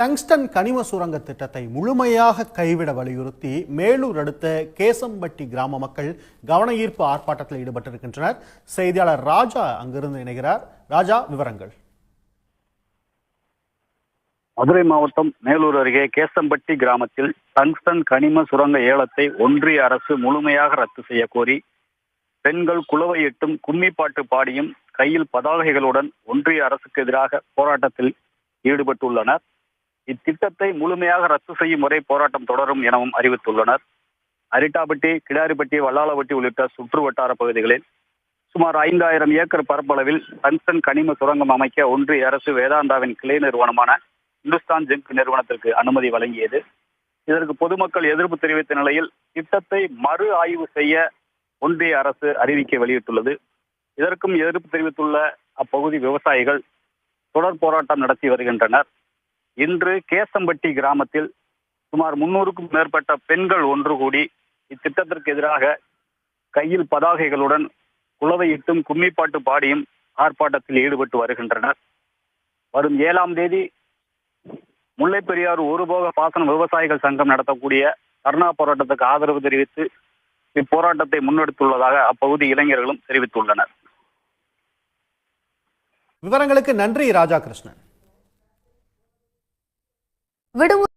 Tungsten கனிம சுரங்க திட்டத்தை முழுமையாக கைவிட வலியுறுத்தி மேலூர் அடுத்த கேசம்பட்டி கிராம மக்கள் கவன ஈர்ப்பு ஆர்ப்பாட்டத்தில் ஈடுபட்டிருக்கின்றனர். செய்தியாளர் ராஜா அங்கிருந்து இணைகிறார். ராஜா விவரங்கள். மதுரை மாவட்டம் மேலூர் அருகே கேசம்பட்டி கிராமத்தில் டங்ஸ்டன் கனிம சுரங்க ஏலத்தை ஒன்றிய அரசு முழுமையாக ரத்து செய்ய கோரி பெண்கள் குளவையிட்டும் கும்மிப்பாட்டு பாடியும் கையில் பதாகைகளுடன் ஒன்றிய அரசுக்கு எதிராக போராட்டத்தில் ஈடுபட்டுள்ளனர். இத்திட்டத்தை முழுமையாக ரத்து செய்யும் வரை போராட்டம் தொடரும் எனவும் அறிவித்துள்ளனர். அரிட்டாபட்டி கிடாரிப்பட்டி வல்லாளப்பட்டி உள்ளிட்ட சுற்று வட்டார பகுதிகளில் சுமார் ஐந்தாயிரம் ஏக்கர் பரப்பளவில் டங்ஸ்டன் கனிம சுரங்கம் அமைக்க ஒன்றிய அரசு வேதாந்தாவின் கிளை நிறுவனமான இந்துஸ்தான் ஜிங்க் நிறுவனத்திற்கு அனுமதி வழங்கியது. இதற்கு பொதுமக்கள் எதிர்ப்பு தெரிவித்த நிலையில் திட்டத்தை மறு ஆய்வு செய்ய ஒன்றிய அரசு அறிவிக்கை வெளியிட்டுள்ளது. இதற்கும் எதிர்ப்பு தெரிவித்துள்ள அப்பகுதி விவசாயிகள் தொடர் போராட்டம் நடத்தி வருகின்றனர். இன்று கேசம்பட்டி கிராமத்தில் சுமார் முன்னூறுக்கும் மேற்பட்ட பெண்கள் ஒன்று கூடி இத்திட்டத்திற்கு எதிராக கையில் பதாகைகளுடன் குளவையிட்டும் கும்மிப்பாட்டு பாடியும் ஆர்ப்பாட்டத்தில் ஈடுபட்டு வருகின்றனர். வரும் ஏழாம் தேதி முல்லை பெரியாறு ஒருபோக பாசன விவசாயிகள் சங்கம் நடத்தக்கூடிய தர்ணா போராட்டத்துக்கு ஆதரவு தெரிவித்து இப்போராட்டத்தை முன்னெடுத்துள்ளதாக அப்பகுதி இளைஞர்களும் தெரிவித்துள்ளனர். விவரங்களுக்கு நன்றி ராஜா கிருஷ்ணன் விடுமுறை